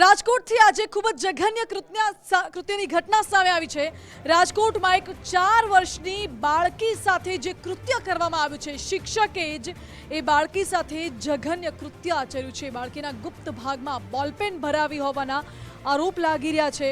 રાજકોટથી આજે ખૂબ જ જઘન્ય કૃત્ય કૃત્યની ઘટના સામે આવી છે. રાજકોટમાં એક ચાર વર્ષની બાળકી સાથે જે કૃત્ય કરવામાં આવ્યું છે, શિક્ષકે જ એ બાળકી સાથે જઘન્ય કૃત્ય આચર્યું છે. બાળકીના ગુપ્ત ભાગમાં બોલપેન ભરાવી હોવાના આરોપ લાગી રહ્યા છે.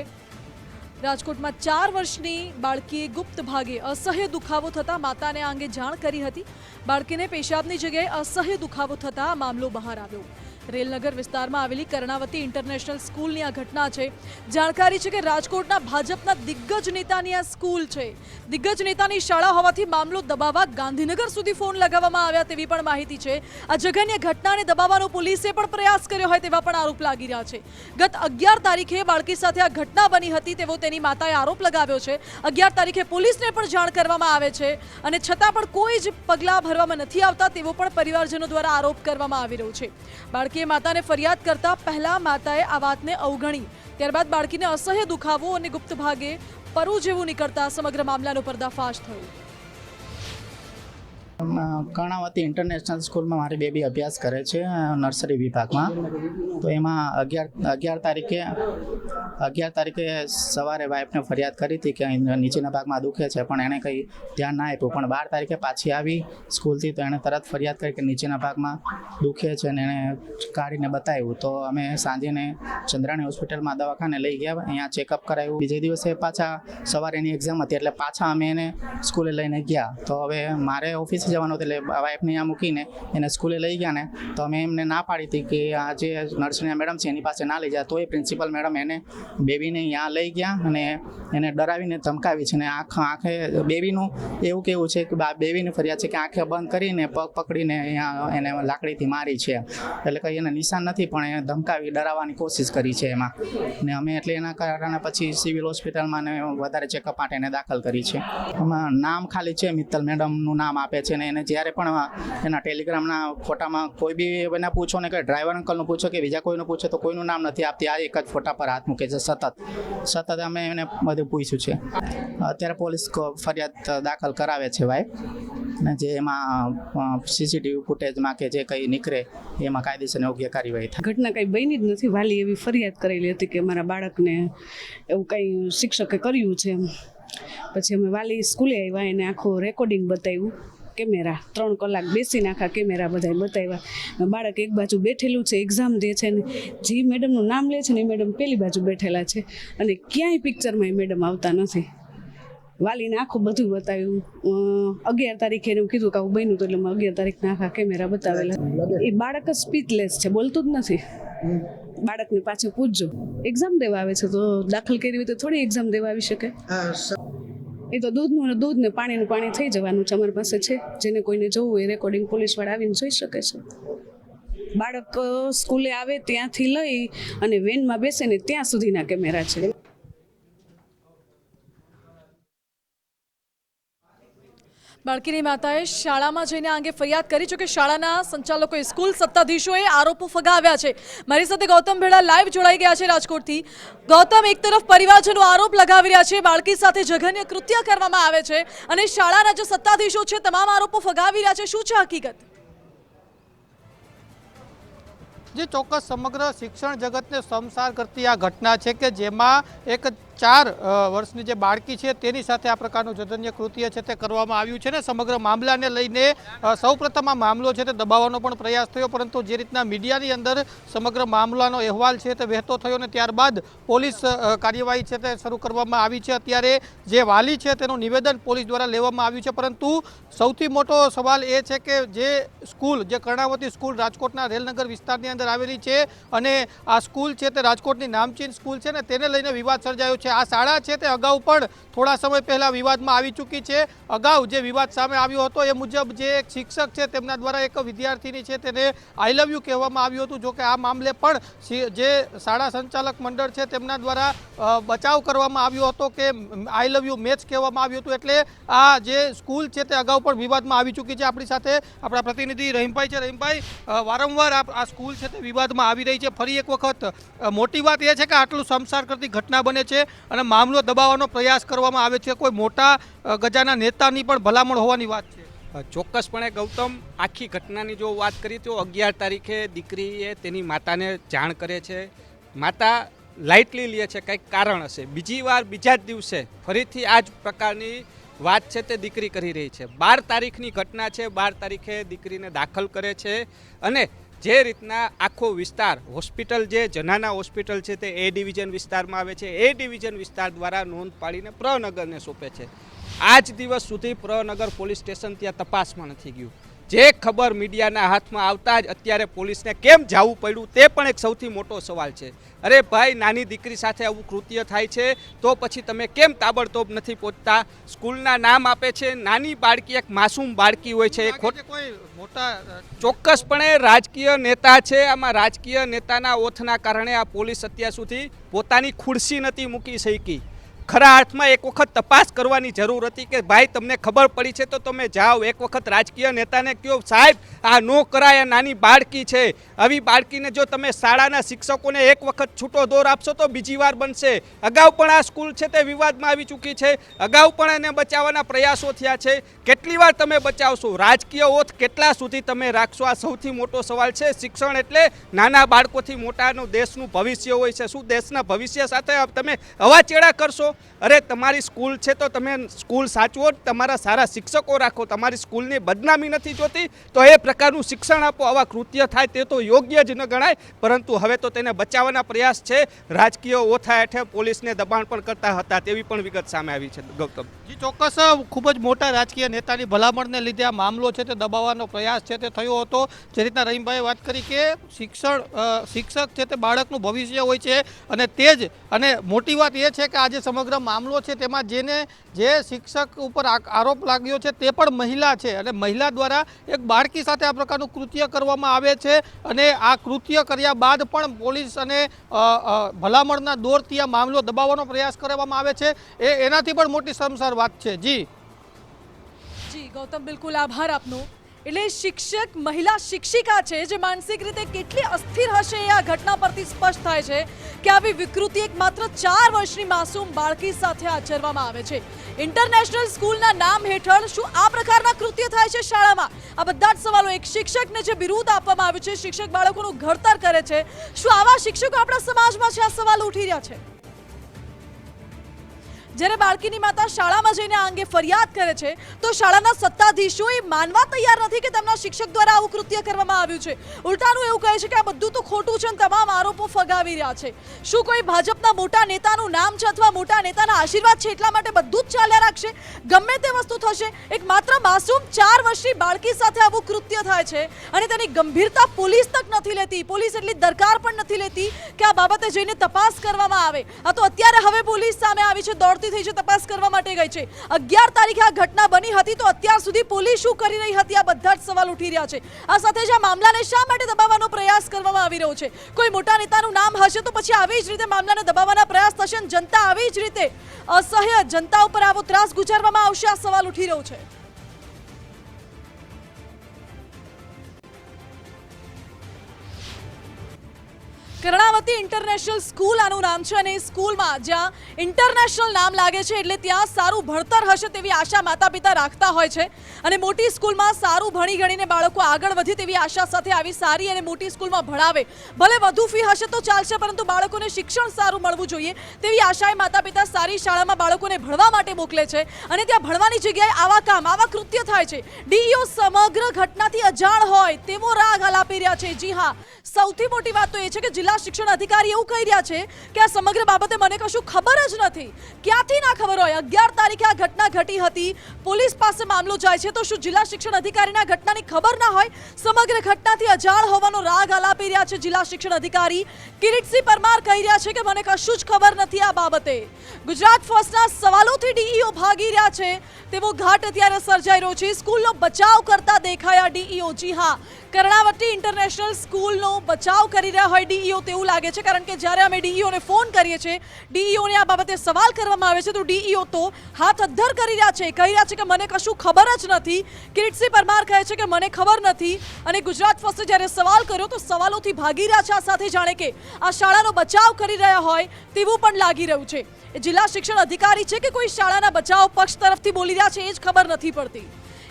રાજકોટમાં ચાર વર્ષની બાળકીએ ગુપ્ત ભાગે અસહ્ય દુખાવો થતાં માતાને આ અંગે જાણ કરી હતી. બાળકીને પેશાબની જગ્યાએ અસહ્ય દુખાવો થતાં મામલો બહાર આવ્યો. રેલનગર વિસ્તારમાં આવેલી કર્ણાવતી ઇન્ટરનેશનલ સ્કૂલની આ ઘટના છે. જાણકારી છે કે રાજકોટના ભાજપના દિગ્ગજ નેતાની આ સ્કૂલ છે. દિગ્ગજ નેતાની શાળા હોવાથી મામલો દબાવવા ગાંધીનગર સુધી ફોન લગાવવામાં આવ્યા તેવી પણ માહિતી છે. આ જઘન્ય ઘટનાને દબાવવાનો પોલીસે પણ પ્રયાસ કર્યો હોય તેવા પણ આરોપ લાગી રહ્યા છે. ગત અગિયાર તારીખે બાળકી સાથે આ ઘટના બની હતી તેવો તેની માતાએ આરોપ લગાવ્યો છે. અગિયાર તારીખે પોલીસને પણ જાણ કરવામાં આવે છે અને છતાં પણ કોઈ જ પગલાં ભરવામાં નથી આવતા તેવો પણ પરિવારજનો દ્વારા આરોપ કરવામાં આવી રહ્યો છે. બાળકીએ માતાને ફરિયાદ કરતા પહેલા માતાએ આ વાતને અવગણી. ત્યારબાદ બાળકીને અસહ્ય દુખાવો અને ગુપ્ત ભાગે પરુ જેવું નીકળતા સમગ્ર મામલાનો પર્દાફાશ થયો. કર્ણાવતી ઇન્ટરનેશનલ સ્કૂલમાં મારી બેબી અભ્યાસ કરે છે નર્સરી વિભાગમાં. તો એમાં અગિયાર અગિયાર તારીખે અગિયાર તારીખે સવારે વાઈફને ફરિયાદ કરી હતી કે નીચેના ભાગમાં દુખે છે, પણ એણે કંઈ ધ્યાન ના આપ્યું. પણ બાર તારીખે પાછી આવી સ્કૂલથી તો એણે તરત ફરિયાદ કરી કે નીચેના ભાગમાં દુખે છે અને એણે કાઢીને બતાવ્યું. તો અમે સાંજેને ચંદ્રાણી હોસ્પિટલમાં દવાખાને લઈ ગયા, અહીંયા ચેકઅપ કરાવ્યું બીજે દિવસે પાછા સવારે એની એક્ઝામ હતી એટલે પાછા અમે એને સ્કૂલે લઈને ગયા. તો હવે મારે ઓફિસે જવાનું એટલે વાઈફને અહીંયા મૂકીને એને સ્કૂલે લઈ ગયા ને, તો અમે એમને ના પાડી હતી કે આ જે નર્સરીના મેડમ છે એની પાસે ના લઈ જાય. તો એ પ્રિન્સિપલ મેડમ એને બેબીને અહીંયા લઈ ગયા અને એને ડરાવીને ધમકાવી છે ને આંખ આંખે બેબીનું એવું કેવું છે કે બેબીની ફરિયાદ છે કે આંખે બંધ કરીને પગ પકડીને અહીંયા એને લાકડીથી મારી છે. એટલે કંઈ એને નિશાન નથી, પણ એને ધમકાવી, ડરાવવાની કોશિશ કરી છે એમાં. ને અમે એટલે એના કારણે પછી સિવિલ હોસ્પિટલમાં ને વધારે ચેકઅપ માટે એને દાખલ કરી છે. એમાં નામ ખાલી છે, મિત્તલ મેડમનું નામ આપે છે. ને એને જ્યારે પણ એના ટેલિગ્રામના ફોટામાં કોઈ બી એને પૂછો ને કે ડ્રાઈવર અંકલનું પૂછો કે બીજા કોઈનું પૂછો તો કોઈનું નામ નથી આપતી. આ એક જ ફોટા પર હાથ મૂકે છે, સતત. સતત અમે એને બધું પૂછ્યું છે. અત્યારે પોલીસ ફરિયાદ દાખલ કરાવે છે ભાઈ. ને જે એમાં સીસીટીવી ફૂટેજમાં કે જે કંઈ નીકળે, એમાં કાયદેસર યોગ્ય કાર્યવાહી થાય. ઘટના કંઈ બની જ નથી. વાલી એવી ફરિયાદ કરેલી હતી કે મારા બાળકને એવું કંઈ શિક્ષકે કર્યું છે પછી અમે વાલી સ્કૂલે આવ્યા, એને આખું રેકોર્ડિંગ બતાવ્યું. કેમેરા ત્રણ કલાક બેસીને આખા કેમેરા બધાય બતાવ્યા. બાળક એક બાજુ બેઠેલું છે એક્ઝામ દે છે ને જે મેડમનું નામ લે છે ને એ મેડમ પેલી બાજુ બેઠેલા છે. અને ક્યાંય પિક્ચરમાં એ મેડમ આવતા નથી. વાલીને આખું બધું બતાવ્યું. અગિયાર તારીખે એને કીધું કે આવું બન્યું તો એટલે મેં અગિયાર તારીખના આખા કેમેરા બતાવેલા. એ બાળક જ સ્પીચલેસ છે બોલતું જ નથી. બાળકને પાછું પૂછજો. એક્ઝામ દેવા આવે છે તો દાખલ કરી હોય તો થોડી એક્ઝામ દેવા આવી શકે. એ તો દૂધનું દૂધ ને પાણીનું પાણી થઈ જવાનું છે અમારી પાસે છે. જેને કોઈને જોવું હોય રેકોર્ડિંગ પોલીસવાળા આવીને જોઈ શકે છે. બાળક સ્કૂલે આવે ત્યાંથી લઈ અને વેનમાં બેસે ને ત્યાં સુધીના કેમેરા છે. બાળકીની માતાએ શાળામાં જઈને આ અંગે ફરિયાદ કરી છે કે શાળાના સંચાલકોએ સ્કૂલ સત્તાધીશોએ આરોપો ફગાવ્યા છે. મારી સાથે ગૌતમ ભેડા લાઈવ જોડાઈ ગયા છે રાજકોટથી. ગૌતમ, એક તરફ પરિવારજનો આરોપ લગાવી રહ્યા છે, બાળકી સાથે જઘન્ય કૃત્ય કરવામાં આવે છે અને શાળાના જે સત્તાધીશો છે, તમામ આરોપો ફગાવી રહ્યા છે. શું છે હકીકત? જે ચોક્કસ સમગ્ર શિક્ષણ જગતને સમસાર કરતી આ ઘટના છે કે જેમાં એક ચાર વર્ષની જે બાળકી છે તેની સાથે આ પ્રકારનું જધન્ય કૃત્ય છે તે કરવામાં આવ્યું છે ને સમગ્ર મામલાને લઈને સૌપ્રથમ આ મામલો છે તે દબાવવાનો પણ પ્રયાસ થયો, પરંતુ જે રીતના મીડિયાની અંદર સમગ્ર મામલાનો અહેવાલ છે તે વહેતો થયો ને ત્યારબાદ પોલીસ કાર્યવાહી છે તે શરૂ કરવામાં આવી છે. અત્યારે જે વાલી છે તેનું નિવેદન પોલીસ દ્વારા લેવામાં આવ્યું છે, પરંતુ સૌથી મોટો સવાલ એ છે કે જે સ્કૂલ, જે કર્ણાવતી સ્કૂલ રાજકોટના રેલનગર વિસ્તારની અંદર આવેલી છે અને આ સ્કૂલ છે તે રાજકોટની નામચીન સ્કૂલ છે ને તેને લઈને વિવાદ સર્જાયો છે. આ શાળા છે તે અગાઉ પણ થોડા સમય પહેલા વિવાદમાં આવી ચૂકી છે. અગાઉ જે વિવાદ સામે આવ્યો હતો એ મુજબ જે એક શિક્ષક છે તેમના દ્વારા એક વિદ્યાર્થીની છે તેને આઈ લવ યુ કહેવામાં આવ્યું હતું. જો કે આ મામલે પણ જે શાળા સંચાલક મંડળ છે તેમના દ્વારા બચાવ કરવામાં આવ્યો હતો કે આઈ લવ યુ મેચ કહેવામાં આવ્યું હતું. એટલે આ જે સ્કૂલ છે તે અગાઉ પણ વિવાદમાં આવી ચૂકી છે. આપણી સાથે આપણા પ્રતિનિધિ રહીમભાઈ છે. રહીમભાઈ વારંવાર આ સ્કૂલ છે તે વિવાદમાં આવી રહી છે. ફરી એક વખત મોટી વાત એ છે કે આટલું સંસાર કરતી ઘટના બને છે. અને મામલો દબાવવાનો પ્રયાસ કરવામાં આવે છે. કોઈ મોટા ગજાના નેતાની પણ ભલામણ હોવાની વાત છે. ચોક્કસપણે ગૌતમ, આખી ઘટનાની જો વાત કરીએ તો અગિયાર તારીખે દીકરીએ તેની માતાને જાણ કરે છે. માતા લાઇટલી લે છે, કંઈક કારણ હશે. બીજી વાર, બીજા જ દિવસે ફરીથી આ જ પ્રકારની વાત છે તે દીકરી કરી રહી છે. બાર તારીખની ઘટના છે, બાર તારીખે દીકરીને દાખલ કરે છે અને જે રીતના આખો વિસ્તાર, હોસ્પિટલ જે જનાના હોસ્પિટલ છે તે એ ડિવિઝન વિસ્તારમાં આવે છે એ ડિવિઝન વિસ્તાર દ્વારા નોંધ પાડીને પ્રનગરને સોંપે છે. આજ દિવસ સુધી પ્રનગર પોલીસ સ્ટેશન ત્યાં તપાસમાં નથી ગયું. જે ખબર મીડિયાના હાથમાં આવતા જ અત્યારે પોલીસને કેમ જવું પડ્યું તે પણ એક સૌથી મોટો સવાલ છે. અરે ભાઈ નાની દીકરી સાથે આવું કૃત્ય થાય છે તો પછી તમે કેમ તાબડતોબ નથી પહોંચતા? સ્કૂલના નામ આપે છે નાની બાળકી એક માસૂમ બાળકી હોય છે કોઈ મોટા ચોક્કસપણે રાજકીય નેતા છે. આમાં રાજકીય નેતાના ઓથના કારણે આ પોલીસ અત્યાર સુધી પોતાની ખુરશી નથી મૂકી શકી. ખરા અર્થમાં એક વખત તપાસ કરવાની જરૂર હતી કે ભાઈ, તમને ખબર પડી છે તો તમે જાઓ. એક વખત રાજકીય નેતાને કહો, સાહેબ, આ નો કરાય નાની બાળકી છે. આવી બાળકીને જો તમે શાળાના શિક્ષકોને એક વખત છૂટો દોર આપશો તો બીજી વાર બનશે. અગાઉ પણ આ સ્કૂલ છે તે વિવાદમાં આવી ચૂકી છે. અગાઉ પણ એને બચાવવાના પ્રયાસો થયા છે. કેટલી વાર તમે બચાવશો? રાજકીય ઓથ કેટલા સુધી તમે રાખશો? આ સૌથી મોટો સવાલ છે. શિક્ષણ એટલે નાના બાળકોથી મોટાનું દેશનું ભવિષ્ય હોય છે. શું દેશના ભવિષ્ય સાથે તમે અવાચેડા કરશો? અરે, તમારી સ્કૂલ છે તો તમે સ્કૂલ સાચવો તમારા સારા શિક્ષકો રાખો. તમારી સ્કૂલની બદનામી નથી જોતી, તો એ પ્રકારનું શિક્ષણ આપો. આવા કૃત્ય થાય તે તો યોગ્ય જ ન ગણાય, પરંતુ હવે તો તેને બચાવવાના પ્રયાસ છે. રાજકીય ઓથા હેઠે પોલીસને દબાણ પણ કરતા હતા તેવી પણ વિગત સામે આવી છે. ગૌતમ. જી, ચોક્કસ ખૂબ જ મોટા રાજકીય નેતાની ભલામણને લીધે આ મામલો છે તે દબાવવાનો પ્રયાસ છે તે થયો હતો. જે રીતના રહીમભાઈએ વાત કરી કે શિક્ષણ શિક્ષક છે તે બાળકનું ભવિષ્ય હોય છે અને તે જ, અને મોટી વાત એ છે કે આજે સમગ્ર મામલો છે, તેમાં જેને જે શિક્ષક ઉપર આરોપ લાગ્યો છે, તે પણ મહિલા છે અને મહિલા દ્વારા એક બાળકી સાથે આ પ્રકારનું કૃત્ય કરવામાં આવે છે અને આ કૃત્ય કર્યા બાદ પણ પોલીસ અને ભલામણના દોરથી આ મામલો દબાવવાનો પ્રયાસ કરવામાં આવે છે. એ એનાથી પણ મોટી શરમસાર વાત છે. જી. જી, ગૌતમ, બિલકુલ આભાર આપનો. એટલે શિક્ષક મહિલા શિક્ષિકા છે જે માનસિક રીતે કેટલી અસ્થિર હશે એ આ ઘટના પરથી સ્પષ્ટ થાય છે કે આવી વિકૃતિ એક માત્ર ચાર વર્ષની માસૂમ બાળકી સાથે આચરવામાં આવે છે. ઇન્ટરનેશનલ સ્કૂલના નામ હેઠળ શું આ પ્રકારના કૃત્ય થાય છે શાળામાં? આ બધા જ સવાલો એક શિક્ષકને જે બિરુદ આપવામાં આવ્યું છે, શિક્ષક બાળકોનું ઘડતર કરે છે. શું આવા શિક્ષકો આપણા સમાજમાં છે? આ સવાલ ઉઠી રહ્યા છે. જ્યારે બાળકીની માતા શાળામાં જઈને આ અંગે ફરિયાદ કરે છે, તો શાળાના સત્તાધીશો એ માનવા તૈયાર નથી કે તેમના શિક્ષક દ્વારા આવું કૃત્ય કરવામાં આવ્યું છે. ઉલટાનું એવું કહે છે કે આ બધું તો ખોટું છે અને તમામ આરોપો ફગાવી રહ્યા છે. શું કોઈ ભાજપના મોટા નેતાનું નામ છે અથવા મોટા નેતાના આશીર્વાદ છે એટલા માટે બધું જ ચાલ્યા રાખશે? ગમે તે વસ્તુ થશે, એક માત્ર માસૂમ ચાર વર્ષની બાળકી સાથે આવું કૃત્ય થાય છે અને તેની ગંભીરતા પોલીસ તક નથી લેતી. પોલીસ એટલી દરકાર પણ નથી લેતી કે આ બાબતે જઈને તપાસ કરવામાં આવે. આ તો અત્યારે હવે પોલીસ સામે આવી છે, દોડતી થઈ છે, તપાસ કરવા માટે ગઈ છે. અગિયાર તારીખે આ ઘટના બની હતી તો અત્યાર સુધી પોલીસ શું કરી રહી હતી? આ બધા જ સવાલ ઉઠી રહ્યા છે. આ સાથે જ આ મામલાને શા માટે દબાવવાનો પ્રયાસ કરવામાં આવી રહ્યો છે? કોઈ મોટા નેતાનું નામ હશે તો પછી આવી જ રીતે મામલાને દબાવવાના પ્રયાસ થશે જનતા આવી જ રીતે અસહ્ય જનતા ઉપર આવો ત્રાસ ગુજારવામાં આવશે, આ સવાલ ઉઠી રહ્યો છે. કર્ણાવતી ઇન્ટરનેશનલ સ્કૂલ આનું નામ છે અને સ્કૂલમાં જ્યાં ઇન્ટરનેશનલ નામ લાગે છે એટલે ત્યાં સારું ભણતર હશે તેવી આશા માતા પિતા રાખતા હોય છે. અને મોટી સ્કૂલમાં સારું ભણી ગણીને બાળકો આગળ વધે તેવી આશા સાથે આવી સારી અને મોટી સ્કૂલમાં ભણાવે. ભલે વધુ ફી હશે તો ચાલશે, પરંતુ બાળકોને શિક્ષણ સારું મળવું જોઈએ તેવી આશાએ માતા પિતા સારી શાળામાં બાળકોને ભણવા માટે મોકલે છે. અને ત્યાં ભણવાની જગ્યાએ આવા કામ, આવા કૃત્ય થાય છે. ડીઈઓ સમગ્ર ઘટનાથી અજાણ હોય તેવો રાગ હલાપી રહ્યા છે. જી હા, સૌથી મોટી વાત તો એ છે કે જિલ્લા શિક્ષણ અધિકારી એવું કહી રહ્યા છે કે આ સમગ્ર બાબતે મને કશું ખબર જ નથી. ક્યાંથી ના ખબર હોય? અગિયાર તારીખે આ ઘટના ઘટી હતી. પોલીસ પાસે મામલો જાય છે તો શું જિલ્લા શિક્ષણ અધિકારીના ઘટનાની ખબર ના હોય? સમગ્ર ઘટનાથી અજાણ હોવાનો રાગ આલાપી રહ્યા છે જિલ્લા શિક્ષણ અધિકારી. કિરીટસિંહ પરમાર કહી રહ્યા છે કે મને કશું જ ખબર નથી આ બાબતે. ગુજરાત ફર્સ્ટના સવાલોથી ડીઈઓ ભાગી રહ્યા છે. તેવો ઘાટ અત્યારે સર્જાઈ રહ્યો છે. સ્કૂલનો બચાવ કરતા દેખાયા ડીઈઓ. જી હા, કર્ણાવતી ઇન્ટરનેશનલ સ્કૂલનો બચાવ કરી રહ્યા હોય ડીઈઓ તેવું લાગે છે, કારણ કે જ્યારે અમે ડીઈઓને ફોન કરીએ છીએ, ડીઈઓને આ બાબતે સવાલ કરવામાં આવે છે, તો ડીઈઓ તો હાથ અદ્ધર કરી રહ્યા છે. કહી રહ્યા છે કે મને કશું ખબર જ નથી. કિરીટસિંહ પરમાર કહે છે કે મને ખબર નથી. અને ગુજરાત ફર્સ્ટે જ્યારે સવાલ કર્યો, તો સવાલોથી ભાગી રહ્યા છે આ સાથે જાણે કે આ શાળાનો બચાવ કરી રહ્યા હોય તેવું પણ લાગી રહ્યું છે. જિલ્લા શિક્ષણ અધિકારી છે કે કોઈ શાળાના બચાવ પક્ષ તરફથી બોલી રહ્યા છે, એ જ ખબર નથી પડતી.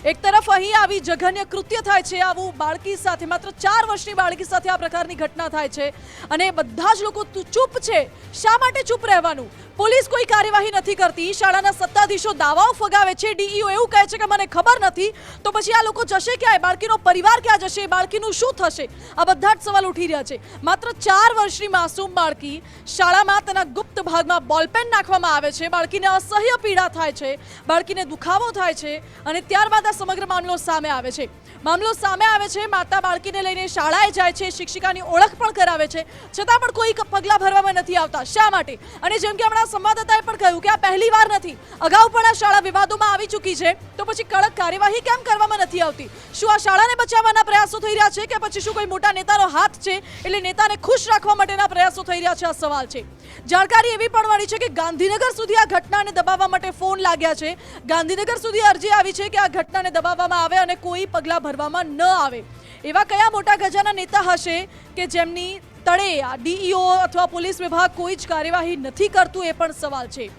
એક તરફ અહીં આવી જઘન્ય કૃત્ય થાય છે, આવું બાળકી સાથે માત્ર ચાર વર્ષની બાળકી સાથે આ પ્રકારની ઘટના થાય છે અને બધા જ લોકો ચૂપ છે. શા માટે ચૂપ રહેવાનું? પોલીસ કોઈ કાર્યવાહી નથી કરતી. શાળાના સત્તાધીશો દાવાઓ ફગાવે છે. ડીઈઓ એવું કહે છે કે મને ખબર નથી. તો પછી આ લોકો જશે ક્યાંય બાળકીનો પરિવાર ક્યાં જશે? બાળકીનું શું થશે? આ બધા જ સવાલ ઉઠી રહ્યા છે. માત્ર ચાર વર્ષની માસૂમ બાળકી શાળામાં તેના ગુપ્ત ભાગમાં બોલપેન નાખવામાં આવે છે. બાળકીને અસહ્ય પીડા થાય છે. બાળકીને દુખાવો થાય છે. અને ત્યારબાદ આ સમગ્ર મામલો સામે આવે છે. મામલો સામે આવે છે, માતા બાળકીને લઈને શાળાએ જાય છે, શિક્ષિકાની ઓળખ પણ કરાવે છે. છતાં પણ કોઈ પગલાં ભરવામાં નથી આવતા. શા માટે? અને જેમ કે હમણાં સંવાદદાતાએ પણ કહ્યું કે આ પહેલી વાર નથી. અગાઉ પણ આ શાળા વિવાદોમાં આવી ચૂકી છે. તો પછી કડક કાર્યવાહી કેમ કરવામાં નથી આવતી? શું આ શાળાને બચાવવાના પ્રયાસો થઈ રહ્યા છે કે પછી શું કોઈ મોટા નેતાનો હાથ છે? એટલે નેતાને ખુશ રાખવા માટેના પ્રયાસો થઈ રહ્યા છે, આ સવાલ છે. જાણકારી એવી પણ મળી છે કે ગાંધીનગર સુધી આ ઘટનાને દબાવવા માટે ફોન લાગ્યા છે. ગાંધીનગર સુધી અરજી આવી છે કે આ ઘટનાને દબાવવામાં આવે અને કોઈ પગલાં ભરવામાં ન આવે. એવા કયા મોટા ગજાના નેતા હશે કે જેમની તળે આ ડીઈઓ અથવા પોલીસ વિભાગ કોઈ જ કાર્યવાહી નથી કરતું એ પણ સવાલ છે.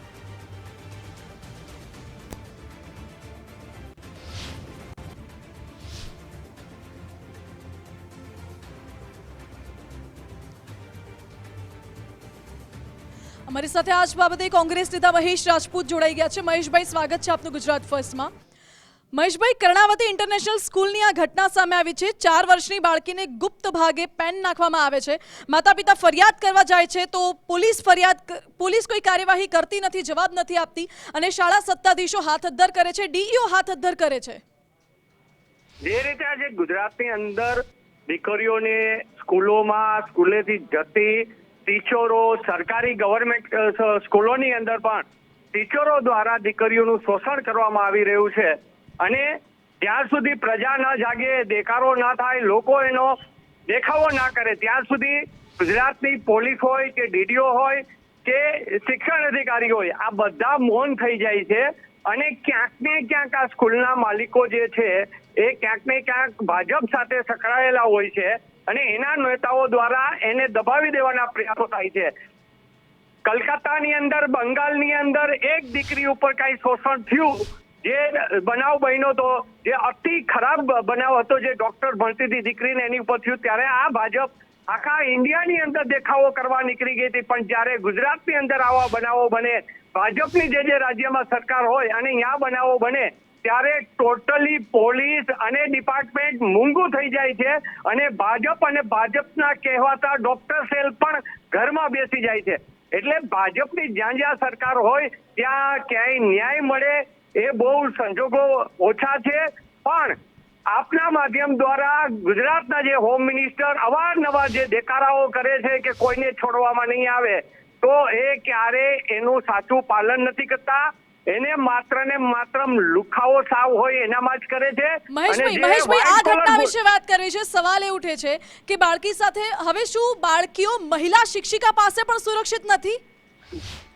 અમારી સાથે આજ બાબતે કોંગ્રેસ નેતા મહેશ રાજપૂત જોડાઈ ગયા છે. મહેશભાઈ, સ્વાગત છે આપનું ગુજરાત ફર્સ્ટમાં. મહેશભાઈ કર્ણાવતી ઇન્ટરનેશનલ સ્કૂલની આ ઘટના સામે આવી છે. ચાર વર્ષની બાળકીને ગુપ્ત ભાગે પેન નાખવામાં આવે છે. માતા પિતા ફરિયાદ કરવા જાય છે તો પોલીસ ફરિયાદ પોલીસ કોઈ કાર્યવાહી કરતી નથી, જવાબ નથી આપતી અને શાળા સત્તાધીશો હાથ અદ્ધર કરે છે. ડીઈઓ હાથ અદ્ધર કરે છે. જે રીતે આજે ગુજરાતની અંદર દીકરીઓને સ્કૂલોમાં સ્કૂલેથી જતી ટીચરો સરકારી ગવર્મેન્ટ સ્કૂલોની અંદર પણ ટીચરો દ્વારા દીકરીઓનું શોષણ કરવામાં આવી રહ્યું છે. અને જ્યાં સુધી પ્રજા ના જાગે દેખારો ના થાય, લોકો એનો દેખાવો ના કરે, ત્યાં સુધી ગુજરાતની પોલીસ હોય કે ડીડીઓ હોય કે શિક્ષણ અધિકારી હોય, આ બધા મૌન થઈ જાય છે. અને ક્યાંક ને ક્યાંક આ સ્કૂલના માલિકો જે છે, એ ક્યાંક ને ક્યાંક ભાજપ સાથે સંકળાયેલા હોય છે અને એના નેતાઓ દ્વારા એને દબાવી દેવાના પ્રયાસો થાય છે. કલકત્તાની અંદર, બંગાળની અંદર એક દીકરી ઉપર કઈ શોષણ થયું જે બનાવ બન્યો તો, જે અતિ ખરાબ બનાવ હતો જે ડોક્ટર ભણતી હતી દીકરીને એની ઉપર થયું, ત્યારે આ ભાજપ આખા ઇન્ડિયાની અંદર દેખાવો કરવા નીકળી ગઈ હતી. પણ જ્યારે ગુજરાતની અંદર આવા બનાવો બને, ભાજપની જે જે રાજ્યમાં સરકાર હોય અને અહીંયા બનાવો બને, ત્યારે ટોટલી પોલીસ અને ડિપાર્ટમેન્ટ મૂંગું થઈ જાય છે અને ભાજપ અને ભાજપના કહેવાતા ડોક્ટર સેલ પણ ઘરમાં બેસી જાય છે. એટલે ભાજપની જ્યાં જ્યાં સરકાર હોય, ત્યાં ક્યાંય ન્યાય મળે એ બહુ સંજોગો ઓછા છે પણ આપના માધ્યમ દ્વારા ગુજરાતના જે હોમ મિનિસ્ટર અવારનવાર જે દેખાડાઓ કરે છે કે કોઈને છોડવામાં નહીં આવે તો એ ક્યારે એનું સાચું પાલન નથી કરતા. એને માત્ર ને માત્ર લુખાઓ સાવ હોય એનામાં જ કરે છે. મહેશભાઈ મહેશભાઈ આ ઘટના વિશે વાત કરી છે સવાલ એ ઉઠે છે કે બાળકી સાથે હવે શું બાળકીઓ મહિલા શિક્ષિકા પાસે પણ સુરક્ષિત નથી?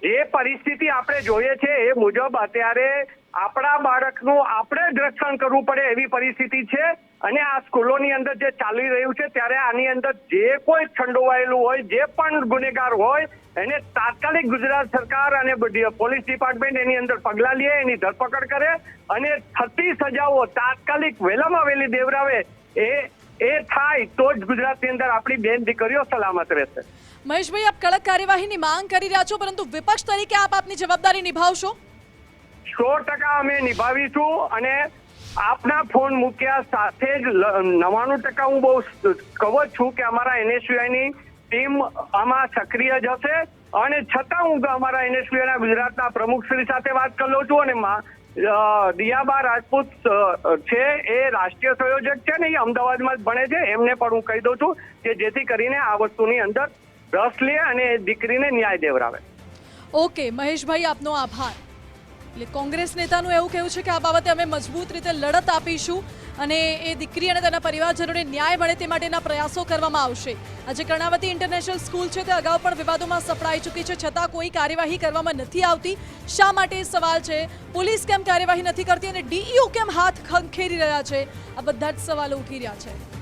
જે પરિસ્થિતિ આપણે જોઈએ છે એ મુજબ અત્યારે આપણા બાળકનું આપણે જ રક્ષણ કરવું પડે એવી પરિસ્થિતિ છે. અને આ સ્કૂલોની અંદર જે ચાલી રહ્યું છે, ત્યારે આની અંદર જે કોઈ સંડોવાયેલું હોય, જે પણ ગુનેગાર હોય, એને તાત્કાલિક ગુજરાત સરકાર અને પોલીસ ડિપાર્ટમેન્ટ એની અંદર પગલાં લે, એની ધરપકડ કરે અને થતી સજાઓ તાત્કાલિક વહેલામાં વહેલી દેવરાવે એ એ થાય તો જ ગુજરાતની અંદર આપણી બેન દીકરીઓ સલામત રહેશે. મહેશભાઈ, આપ કડક કાર્યવાહીની માંગ કરી રહ્યા છો, પરંતુ વિપક્ષ તરીકે આપ આપની જવાબદારી નિભાવશો? સો ટકા અમે નિભાવીશું અને આપના ફોન મૂક્યા સાથે જ નવાણું ટકા હું બહુ કવર છું કે અમારા NSUI ની ટીમ આમાં સક્રિય જ હશે. અને છતાં હું અમારા NSUI ના ગુજરાતના પ્રમુખશ્રી સાથે વાત કરી લઉં છું અને દિયાબા રાજપૂત છે, એ રાષ્ટ્રીય સંયોજક છે ને એ અમદાવાદમાં જ ભણે છે. એમને પણ હું કહી દઉં છું કે જેથી કરીને આ વસ્તુની અંદર રસ લે અને દીકરીને ન્યાય દેવરાવે. ઓકે, મહેશભાઈ આપનો આભાર. એટલે કોંગ્રેસ નેતાનું એવું કહેવું છે કે આ બાબતે અમે મજબૂત રીતે લડત આપીશું અને એ દીકરી અને તેના પરિવારજનોને ન્યાય મળે તે માટેના પ્રયાસો કરવામાં આવશે. આજે કર્ણાવતી ઇન્ટરનેશનલ સ્કૂલ છે, તે અગાઉ પણ વિવાદોમાં સપડાઈ ચૂકી છે, છતાં કોઈ કાર્યવાહી કરવામાં નથી આવતી. શા માટે સવાલ છે? પોલીસ કેમ કાર્યવાહી નથી કરતી અને ડીઈઓ કેમ હાથ ખંખેરી રહ્યા છે? આ બધા જ સવાલો ઉઠી રહ્યા છે.